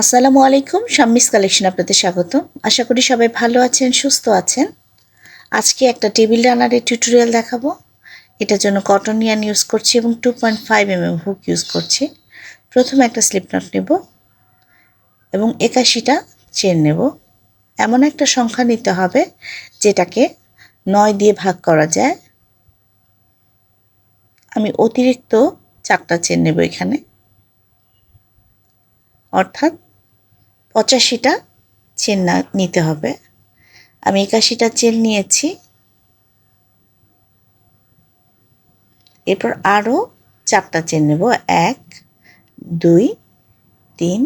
আসসালামু আলাইকুম, শাম্মিস কালেকশন আপনাদের স্বাগত আশা করি সবাই ভালো আছেন, সুস্থ আছেন। আজকে একটা টেবিল রানারের টিউটোরিয়াল দেখাবো। এটার জন্য কটন ইয়ান ইউজ করছি এবং two point five M M hook use করছি। প্রথমে একটা স্লিপ নট নেব এবং একাশিটা চেন নেব। এমন একটা সংখ্যা নিতে হবে যেটাকে নয় দিয়ে ভাগ করা যায়। আমি অতিরিক্ত চারটা চেন নেব এখানে। অর্থাৎ পঁচাশিটা চেন না নিতে হবে। আমি একাশিটা চেন নিয়েছি। এরপর আরও চারটা চেন নেব। এক, দুই, তিন,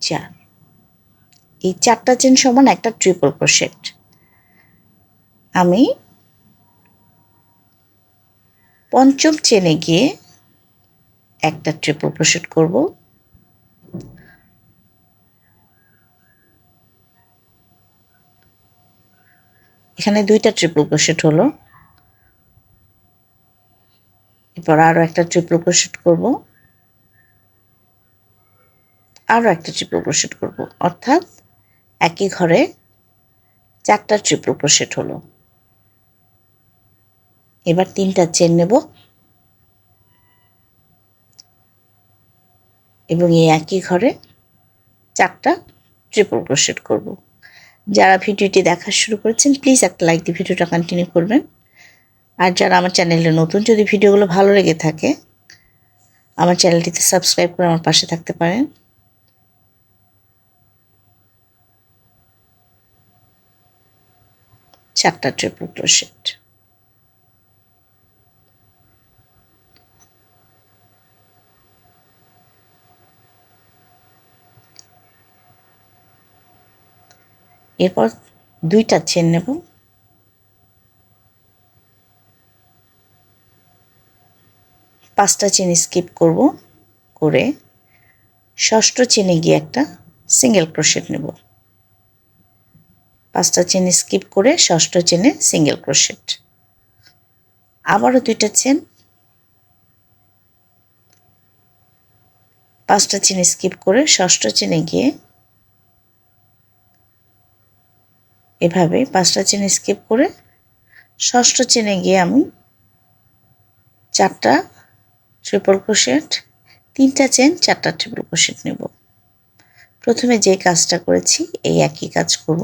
চার। এই চারটা চেন সমান একটা ট্রিপল ক্রোশেট আমি পঞ্চম চেনে গিয়ে একটা ট্রিপল ক্রোশেট করব। এখানে দুইটা ট্রিপল ক্রোশেট হলো। এরপর আরও একটা ট্রিপল ক্রোশেট করব। আরও একটা ট্রিপল ক্রোশেট করব। অর্থাৎ একই ঘরে চারটা ট্রিপল ক্রোশেট হলো। এবার তিনটা চেন নেব। এবং এই একই ঘরে চারটা ট্রিপল ক্রোশেট করব। যারা ভিডিওটি দেখা শুরু করেছেন প্লিজ একটা লাইক দিয়ে ভিডিওটা কন্টিনিউ করবেন। আর যারা আমার চ্যানেলে নতুন, যদি ভিডিওগুলো ভালো লেগে থাকে, আমার চ্যানেলটিতে সাবস্ক্রাইব করে আমার পাশে থাকতে পারেন। চারটা ট্রিপল ক্রোশেট এরপর দুইটা চেন নেব। পাঁচটা চেন স্কিপ করব করে ষষ্ঠ চেনে গিয়ে একটা সিঙ্গেল ক্রোশেট নেব। পাঁচটা চেন স্কিপ করে ষষ্ঠ চেনে সিঙ্গেল ক্রোশেট। আবারও দুইটা চেন। পাঁচটা চেন স্কিপ করে ষষ্ঠ চেনে গিয়ে এভাবে পাঁচটা চেন স্কিপ করে ষষ্ঠ চেনে গিয়ে আমি চারটা ট্রিপল ক্রোশেট তিনটা চেন চারটা ট্রিপল ক্রোশেট নেব। প্রথমে যে কাজটা করেছি, এই একই কাজ করব।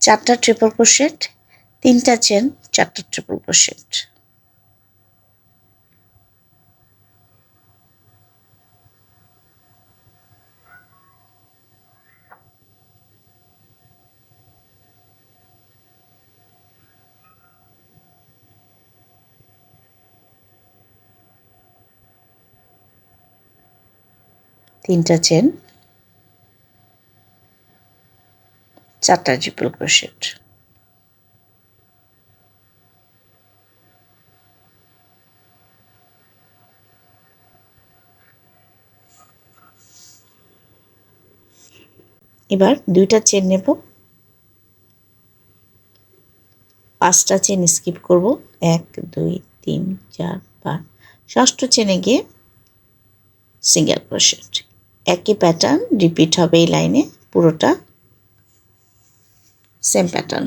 চারটা ট্রিপল ক্রোশেট তিনটা চেন চারটা ট্রিপল ক্রোশেট তিনটা চেন চারটা ট্রিপল ক্রোশেট এবার দুইটা চেন নেব। পাঁচটা চেন স্কিপ করব। এক, দুই, তিন, চার, পাঁচ। ষষ্ঠ চেনে গিয়ে সিঙ্গেল ক্রোশেট একই প্যাটার্ন রিপিট হবে এই লাইনে পুরোটা সেম প্যাটার্ন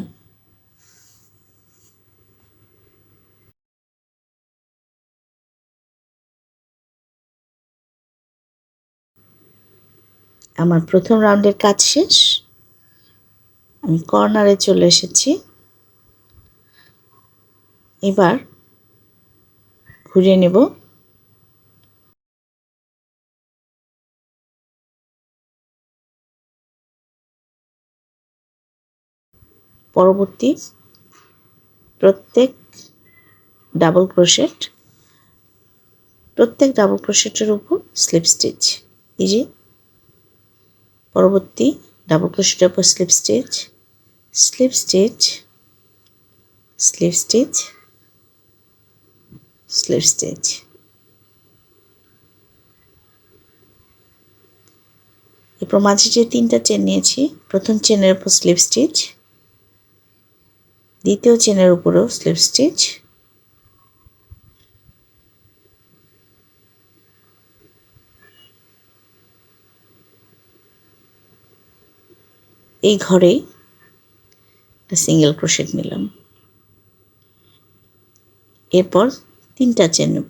আমার প্রথম রাউন্ডের কাজ শেষ। আমি কর্নারে চলে এসেছি। এবার ঘুরিয়ে নেব। পরবর্তী প্রত্যেক ডাবল ক্রোশেট প্রত্যেক ডাবল ক্রোশেটের উপর স্লিপ স্টিচ এই যে পরবর্তী ডাবল ক্রোশেটের উপর slip stitch slip stitch slip stitch slip stitch এরপর মাঝে যে তিনটা চেন নিয়েছি, প্রথম চেনের উপর স্লিপ স্টিচ দ্বিতীয় চেনের উপরেও স্লিপ স্টিচ। এই ঘরেই সিঙ্গেল ক্রোশেট নিলাম। এরপর তিনটা চেন নেব।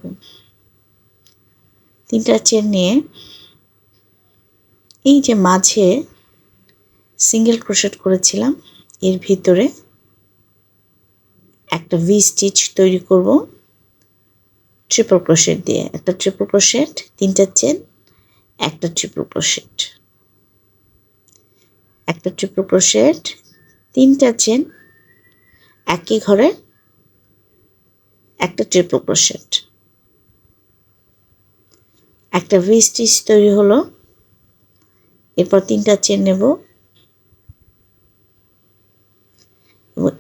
তিনটা চেন নিয়ে এই যে মাঝে সিঙ্গেল ক্রোশেট করেছিলাম, এর ভিতরে একটা ভি স্টিচ তৈরি করব। ট্রিপল ক্রোশেট দিয়ে। একটা ট্রিপল ক্রোশেট তিনটা চেন একটা ট্রিপল ক্রোশেট একটা ট্রিপল ক্রোশেট তিনটা চেন একই ঘরে একটা ট্রিপল ক্রোশেট একটা ভি স্টিচ তৈরি হলো। এরপর তিনটা চেন নেব এবং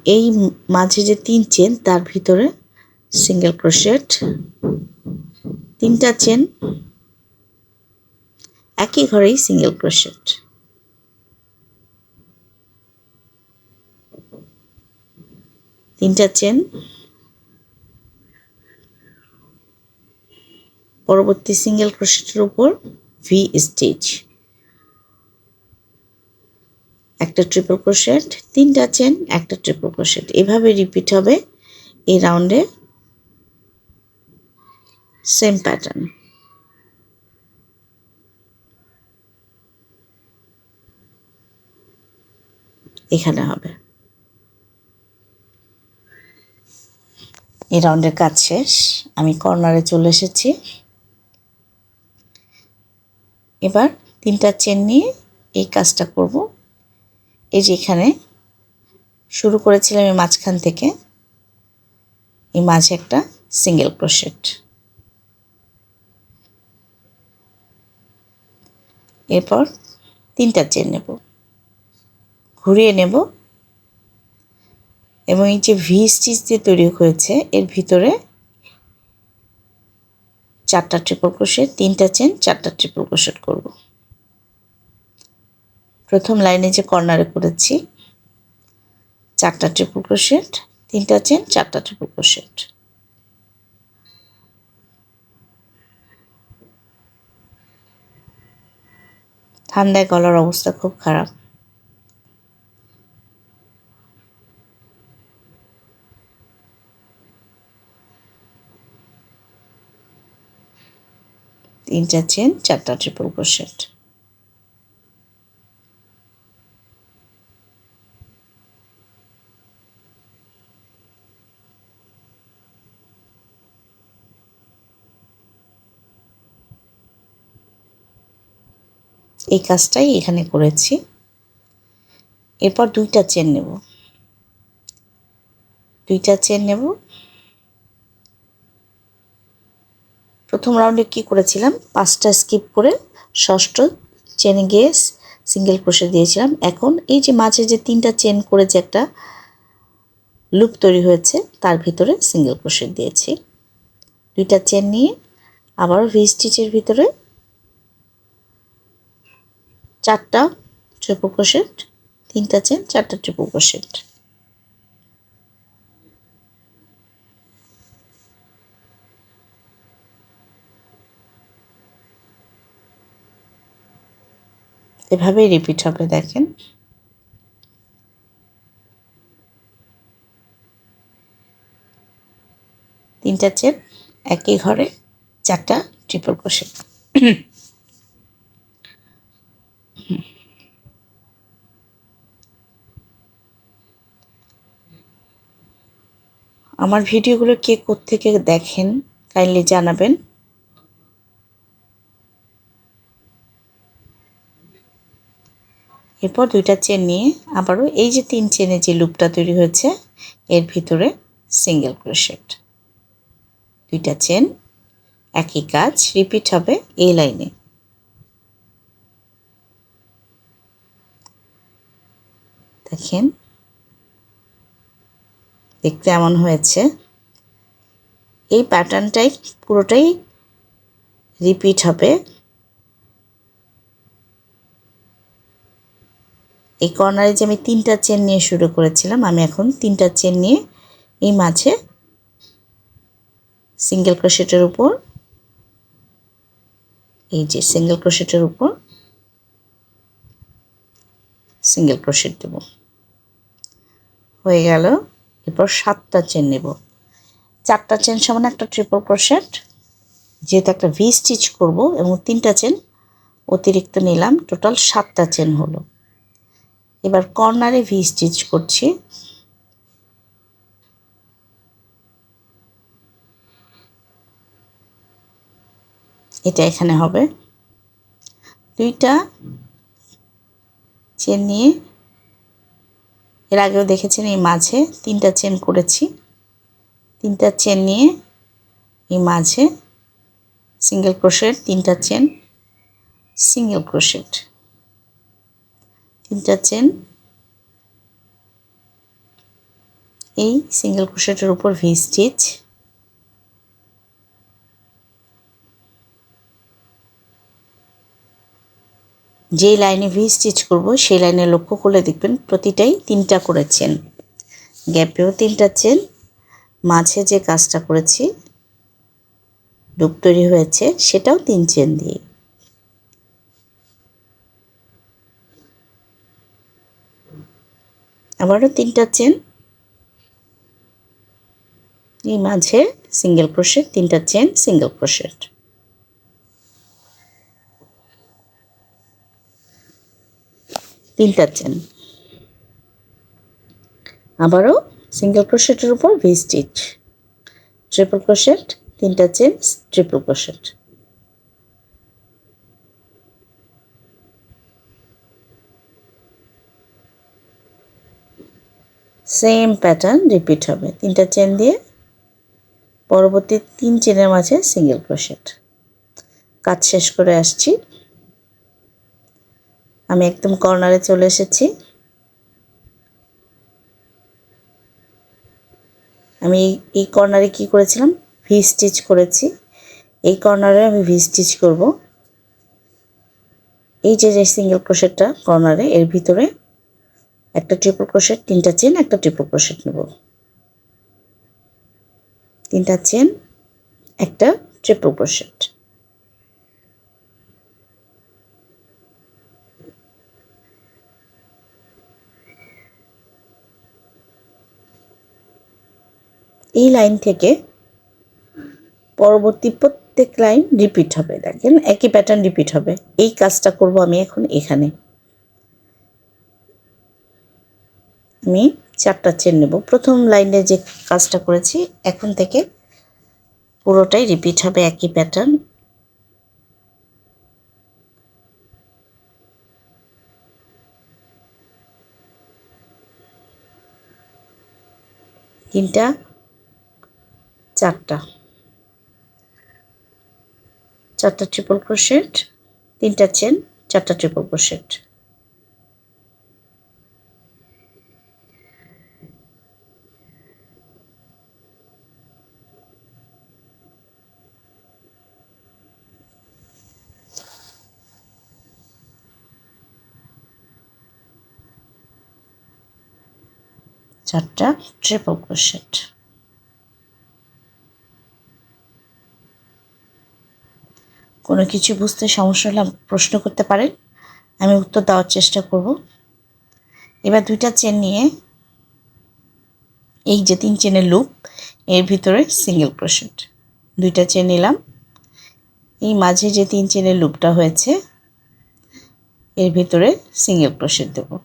এই মাঝে যে তিন চেন তার ভিতরে সিঙ্গেল ক্রোশেট তিনটা চেন একই ঘরেই সিঙ্গেল ক্রোশেট তিনটা চেন পরবর্তী সিঙ্গেল ক্রোশেটের উপর ভি স্টিচ একটা ট্রিপল ক্রোশেট তিনটা চেন একটা ট্রিপল ক্রোশেট এভাবে রিপিট হবে এই রাউন্ডে সেম প্যাটার্ন এখানে হবে। এই রাউন্ডের কাজ শেষ। আমি কর্নারে চলে এসেছি। এবার তিনটা চেন নিয়ে এই কাজটা করব। এই যে এখানে শুরু করেছিলাম এই মাঝখান থেকে। এই মাঝে একটা সিঙ্গেল ক্রোশেট এরপর তিনটা চেন নেব। ঘুরিয়ে নেব। এবং এই যে ভি স্টিচ দিয়ে তৈরি হয়েছে, এর ভিতরে চারটা ট্রিপল ক্রোশেট তিনটা চেন চারটা ট্রিপল ক্রোশেট করব। প্রথম লাইনে যে কর্নারে করেছি, চারটা ট্রিপল ক্রোশেট তিনটা চেন চারটা ট্রিপল ক্রোশেট ঠান্ডায় গলার অবস্থা খুব খারাপ। তিনটা চেন চারটা ট্রিপল ক্রোশেট এই কাজটাই এখানে করেছি। এরপর দুইটা চেন নেব। দুইটা চেন নেব। প্রথম রাউন্ডে কি করেছিলাম? পাঁচটা স্কিপ করে ষষ্ঠ চেনে গিয়ে সিঙ্গেল ক্রোশে দিয়েছিলাম। এখন এই যে মাঝে যে তিনটা চেন করে যে একটা লুপ তৈরি হয়েছে, তার ভিতরে সিঙ্গেল ক্রোশে দিয়েছি। দুইটা চেন নিয়ে আবারও ভি স্টিচের ভিতরে চারটা ট্রিপল ক্রোশেট তিনটা চেন চারটা ট্রিপল ক্রোশেট এভাবেই রিপিট হবে, দেখেন। তিনটা চেন একই ঘরে চারটা ট্রিপল ক্রোশেট আমার ভিডিওগুলো কে থেকে দেখেন কাইন্ডলি জানাবেন। এরপর দুইটা চেন নিয়ে আবারও এই যে তিন চেনে যে লুপটা তৈরি হয়েছে, এর ভিতরে সিঙ্গেল ক্রোশেট দুইটা চেন একই কাজ রিপিট হবে এই লাইনে দেখেন দেখতে এমন হয়েছে। এই প্যাটার্নটাই পুরোটাই রিপিট হবে। এই কর্নারে যে আমি তিনটা চেন নিয়ে শুরু করেছিলাম, আমি এখন তিনটা চেন নিয়ে এই মাঝে সিঙ্গেল ক্রোশেটের উপর, এই যে সিঙ্গেল ক্রোশেটের উপর সিঙ্গেল ক্রোশেট দেব। হয়ে গেল। এরপর সাতটা চেন নেব। চারটা চেন সমান একটা ট্রিপল ক্রোশেট যেহেতু একটা ভি স্টিচ করব এবং তিনটা চেন অতিরিক্ত নিলাম টোটাল সাতটা চেন হলো। এবার কর্নারে ভি স্টিচ করছি। এটা এখানে হবে। দুইটা চেন নিয়ে এর আগেও দেখেছেন এই মাঝে তিনটা চেন করেছি। তিনটা চেন নিয়ে এই মাঝে সিঙ্গেল ক্রোশেট তিনটা চেন সিঙ্গেল ক্রোশেট তিনটা চেন এই সিঙ্গেল ক্রোশেটের উপর ভি স্টিচ যেই লাইনে ভি স্টিচ করব, সেই লাইনে লক্ষ্য করলে দেখবেন প্রতিটাই তিনটা করেছেন। গ্যাপেও তিনটা চেন, মাঝে যে কাজটা করেছি ডুব তৈরি হয়েছে, সেটাও তিন চেন দিয়ে। আবারও তিনটা চেন, এই মাঝে সিঙ্গেল ক্রোশেট তিনটা চেন সিঙ্গেল ক্রোশেট তিনটা চেন আবারও সিঙ্গেল ক্রোশেটের উপর ভি স্টিচ ট্রিপল ক্রোশেট তিনটা chain triple crochet same pattern repeat হবে। তিনটা চেন দিয়ে পরবর্তী তিন চেনের মাঝে সিঙ্গেল ক্রোশেট কাজ শেষ করে আসছি। আমি একদম কর্নারে চলে এসেছি। আমি এই কর্নারে কি করেছিলাম? ভি স্টিচ করেছি। এই কর্নারে আমি ভি স্টিচ করব। এই যে সিঙ্গেল ক্রোশেটটা কর্নারে, এর ভিতরে একটা ট্রিপল ক্রোশেট তিনটা চেন একটা ট্রিপল ক্রোশেট নেব। তিনটা চেন একটা ট্রিপল ক্রোশেট এই লাইন থেকে পরবর্তী প্রত্যেক লাইন রিপিট হবে, দেখেন, একই প্যাটার্ন রিপিট হবে। এই কাজটা করব আমি এখন এখানে। আমি চারটা চেন নেব। প্রথম লাইনে যে কাজটা করেছি, এখন থেকে পুরোটাই রিপিট হবে একই প্যাটার্ন তিনটা চারটা। চারটা ট্রিপল ক্রোশেট তিনটা চেন চারটা ট্রিপল ক্রোশেট চারটা ট্রিপল ক্রোশেট কোনো কিছু বুঝতে সমস্যা হলে প্রশ্ন করতে পারেন। আমি উত্তর দেওয়ার চেষ্টা করব। এবার দুইটা চেন নিয়ে এই যে তিন চেনের লুপ এর ভিতরে সিঙ্গেল ক্রোশেট দুইটা চেন নিলাম। এই মাঝে যে তিন চেনের লুপটা হয়েছে, এর ভিতরে সিঙ্গেল ক্রোশেট দেবো।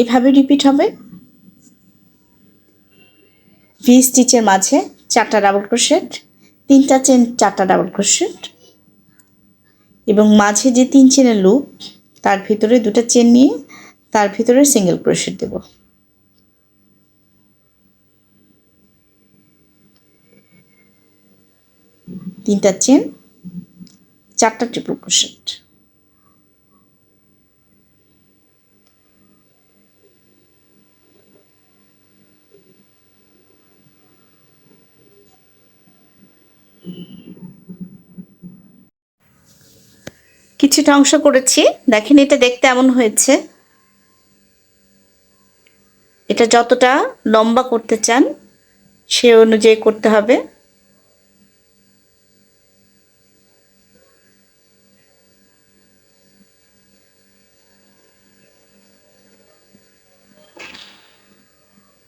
এইভাবে রিপিট হবে। ভি স্টিচের মাঝে চারটা ডাবল ক্রোশেট তিনটা চেন চারটা ডাবল ক্রোশেট এবং মাঝে যে তিন চেনের লুপ তার ভিতরে দুটো চেন নিয়ে তার ভিতরে সিঙ্গেল ক্রোশেট দেব। তিনটা চেন চারটা ট্রিপল ক্রোশেট কিছুটা অংশ করেছি। দেখেন, এটা দেখতে এমন হয়েছে। এটা যতটা লম্বা করতে চান, সে অনুযায়ী করতে হবে।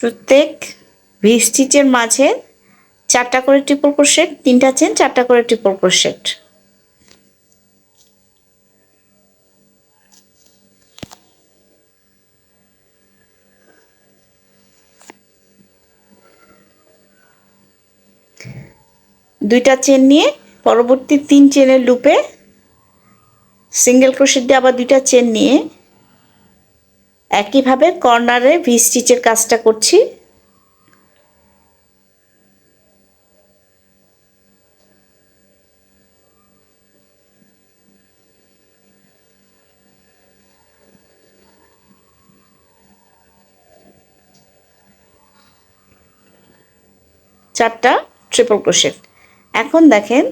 প্রত্যেক ভি স্টিচের মাঝে চারটা করে ট্রিপল ক্রোশেট তিনটা চেন, চারটা করে ট্রিপল ক্রোশেট দুইটা চেন নিয়ে পরবর্তী তিন চেনের লুপে সিঙ্গেল ক্রোশেট দিয়ে আবার দুইটা চেন নিয়ে একইভাবে কর্নারে ভি স্টিচের কাজটা করছি। চারটা ট্রিপল ক্রোশেট এখন দেখেন,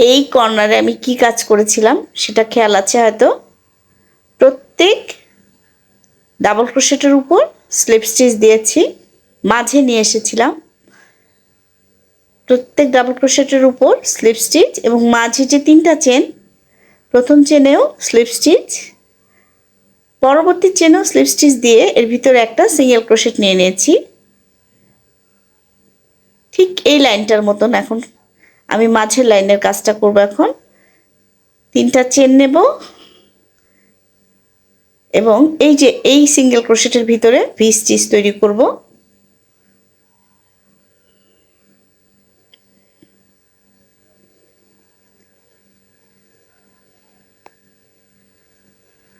এই কর্নারে আমি কি কাজ করেছিলাম সেটা খেয়াল আছে হয়তো? প্রত্যেক ডাবল ক্রোশেটের উপর স্লিপ স্টিচ দিয়েছি, মাঝে নিয়ে এসেছিলাম। প্রত্যেক ডাবল ক্রোশেটের উপর স্লিপ স্টিচ এবং মাঝে যে তিনটা চেন প্রথম চেনেও স্লিপ স্টিচ পরবর্তী চেনেও স্লিপ স্টিচ দিয়ে এর ভিতরে একটা সিঙ্গেল ক্রোশেট নিয়ে নিয়েছি। ঠিক এই লাইনটার মতন এখন। আমি মাঝের লাইনের কাজটা করব এখন। তিনটা চেন নেব। এবং এই যে এই সিঙ্গেল ক্রোশেটের ভিতরে ভি স্টিচ তৈরি করব।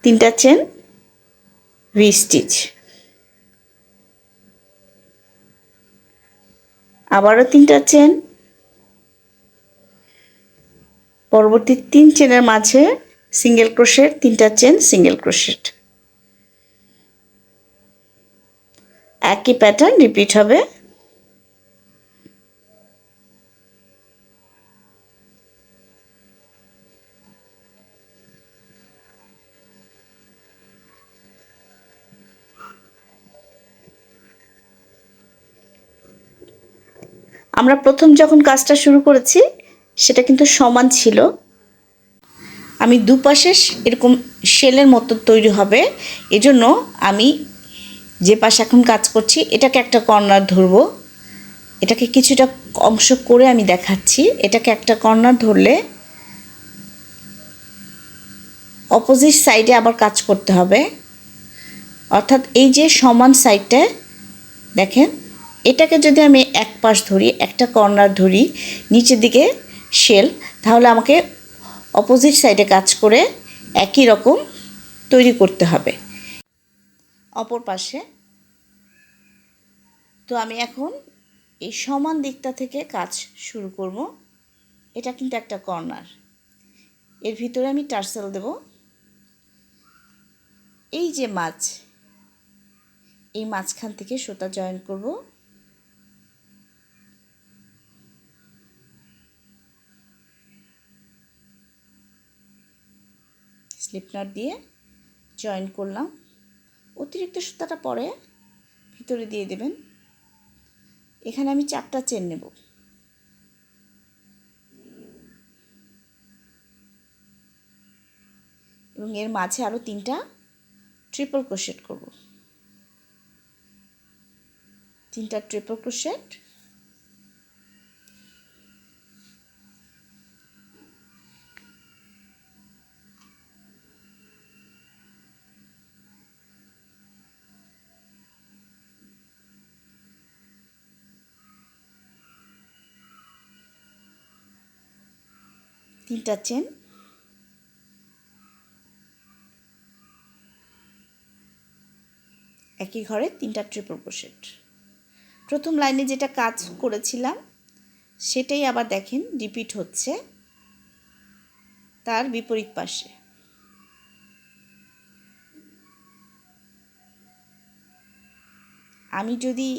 তিনটা চেন ভি স্টিচ আবারও তিনটা চেন। পরবর্তী তিন চেনের মাঝে সিঙ্গেল ক্রোশের তিনটা চেন সিঙ্গেল ক্রোশেট একই প্যাটার্ন রিপিট হবে। আমরা প্রথম যখন কাজটা শুরু করেছি, সেটা কিন্তু সমান ছিল। আমি দুপাশে এরকম শেলের মতো তৈরি হবে। এজন্য আমি যে পাশে এখন কাজ করছি, এটাকে একটা কর্নার ধরবো। এটাকে কিছুটা অংশ করে আমি দেখাচ্ছি। এটাকে একটা কর্নার ধরলে অপোজিট সাইডে আবার কাজ করতে হবে। অর্থাৎ এই যে সমান সাইডটা, দেখেন এটাকে যদি আমি এক পাশ ধরি, একটা কর্নার ধরি, নিচের দিকে শেল তাহলে আমাকে অপোজিট সাইডে কাজ করে একই রকম তৈরি করতে হবে। অপর পাশে। তো আমি এখন এই সমান দিকটা থেকে কাজ শুরু করব। এটা কিন্তু একটা কর্নার এর ভিতরে আমি টার্সেল দেব। এই যে মাছ, এই মাঝখান থেকে সুতা জয়েন করব। স্লিপ নট দিয়ে জয়েন করলাম। অতিরিক্ত সুতাটা পরে ভিতরে দিয়ে দেবেন। এখানে আমি চারটা চেন নেব। এবং এর মাঝে আরও তিনটা ট্রিপল ক্রোশেট করব। তিনটা ট্রিপল ক্রোশেট তিনটা চেন একই ঘরে তিনটা ট্রিপল ক্রোশেট প্রথম লাইনে যেটা কাজ করেছিলাম, সেটাই আবার দেখেন রিপিট হচ্ছে তার বিপরীত পাশে। আমি যদি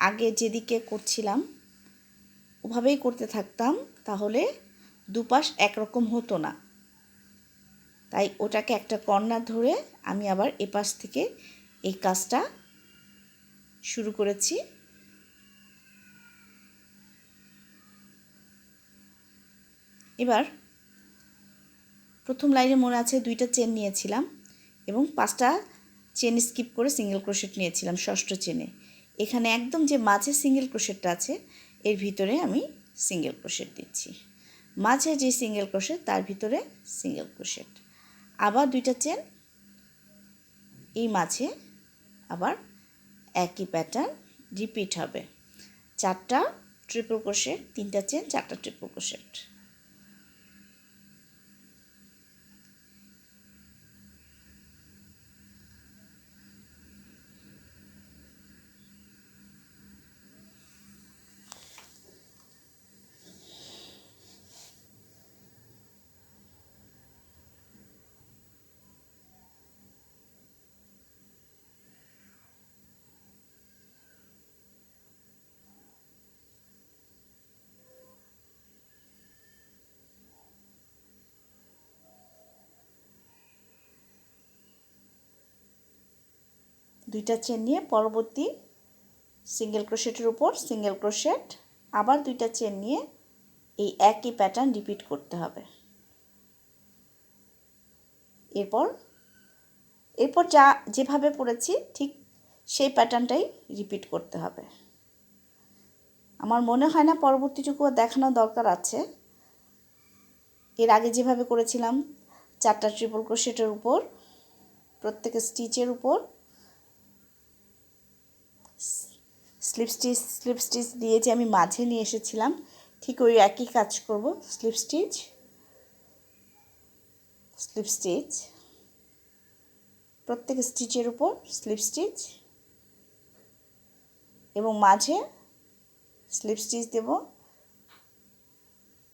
আগে যেদিকে করছিলাম, ওভাবেই করতে থাকতাম, তাহলে দুপাশ একরকম হতো না। তাই ওটাকে একটা কর্নার ধরে আমি আবার এপাশ থেকে এই কাজটা শুরু করেছি। এবার প্রথম লাইনে মনে আছে দুইটা চেন নিয়েছিলাম এবং পাঁচটা চেন স্কিপ করে সিঙ্গেল ক্রোশেট নিয়েছিলাম ষষ্ঠ চেনে। এখানে একদম যে মাঝে সিঙ্গেল ক্রোশেটটা আছে, এর ভিতরে আমি সিঙ্গেল ক্রোশেট দিচ্ছি। মাঝে যে সিঙ্গেল ক্রোশেট তার ভিতরে সিঙ্গেল ক্রোশেট আবার দুইটা চেন এই মাঝে আবার একই প্যাটার্ন রিপিট হবে। চারটা ট্রিপল ক্রোশেট তিনটা চেন চারটা ট্রিপল ক্রোশেট দুইটা চেন নিয়ে পরবর্তী সিঙ্গেল ক্রোশেটের উপর সিঙ্গেল ক্রোশেট আবার দুইটা চেন নিয়ে এই একই প্যাটার্ন রিপিট করতে হবে। এরপর এরপর যা, যেভাবে পড়েছি ঠিক সেই প্যাটার্নটাই রিপিট করতে হবে। আমার মনে হয় না পরবর্তীটুকু দেখানোর দরকার আছে। এর আগে যেভাবে করেছিলাম, চারটা ট্রিপল ক্রোশেটের উপর প্রত্যেকের স্টিচের উপর স্লিপ স্টিচ স্লিপ স্টিচ দিয়ে যে আমি মাঝে নিয়ে এসেছিলাম। ঠিক ওই একই কাজ করব স্লিপ স্টিচ স্লিপ স্টিচ প্রত্যেক স্টিচের উপর স্লিপ স্টিচ এবং মাঝে স্লিপ স্টিচ দেব।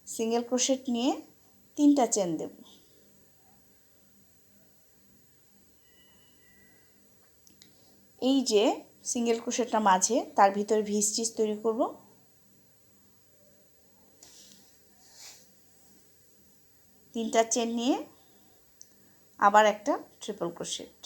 সিঙ্গেল ক্রোশেট নিয়ে তিনটা চেন দেব। এই যে সিঙ্গেল ক্রোশেটটা মাঝে, তার ভিতরে ভি স্টিচ তৈরি করব। তিনটা চেন নিয়ে আবার একটা ট্রিপল ক্রোশেট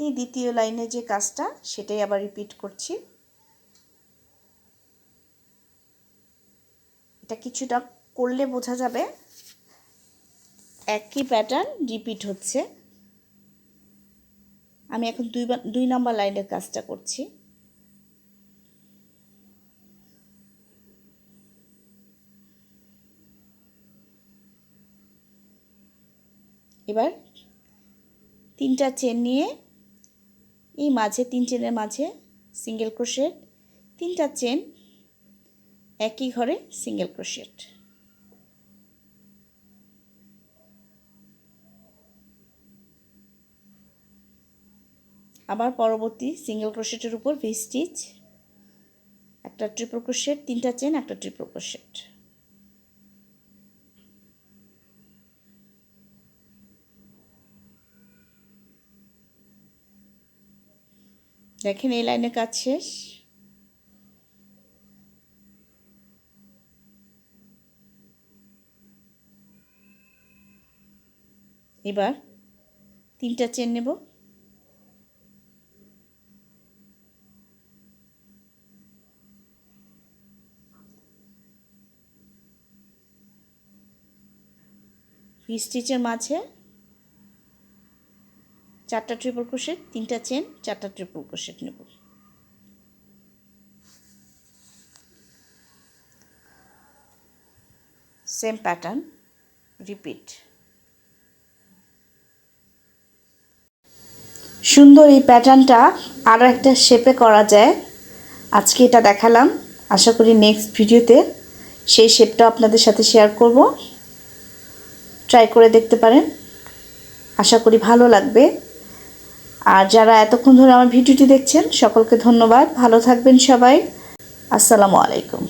এই দ্বিতীয় লাইনে যে কাজটা, সেটাই আবার রিপিট করছি। এটা কিছুটা করলে বোঝা যাবে। একই প্যাটার্ন রিপিট হচ্ছে। আমি এখন দুই দুই নাম্বার লাইনের কাজটা করছি। এবার তিনটা চেন নিয়ে, এই মাঝে, তিন চেনের মাঝে সিঙ্গেল ক্রোশেট তিনটা চেন একই ঘরে সিঙ্গেল ক্রোশেট আবার পরবর্তী সিঙ্গেল ক্রোশেটের উপর ভি স্টিচ একটা ট্রিপল ক্রোশেট তিনটা চেন একটা ট্রিপল ক্রোশেট দেখেন এই লাইনে কাজ শেষ। এবার তিনটা চেন নেব। স্টিচের মাঝে চারটা ট্রিপল ক্রোশেট তিনটা চেন চারটা ট্রিপল ক্রোশেট নেব। সেম প্যাটার্ন রিপিট সুন্দর এই প্যাটার্নটা আরও একটা শেপে করা যায়। আজকে এটা দেখালাম। আশা করি নেক্সট ভিডিওতে সেই শেপটা আপনাদের সাথে শেয়ার করব। ট্রাই করে দেখতে পারেন। আশা করি ভালো লাগবে। আর যারা এতক্ষণ ধরে আমার ভিডিওটি দেখছেন, সকলকে ধন্যবাদ। ভালো থাকবেন সবাই। আসসালামু আলাইকুম।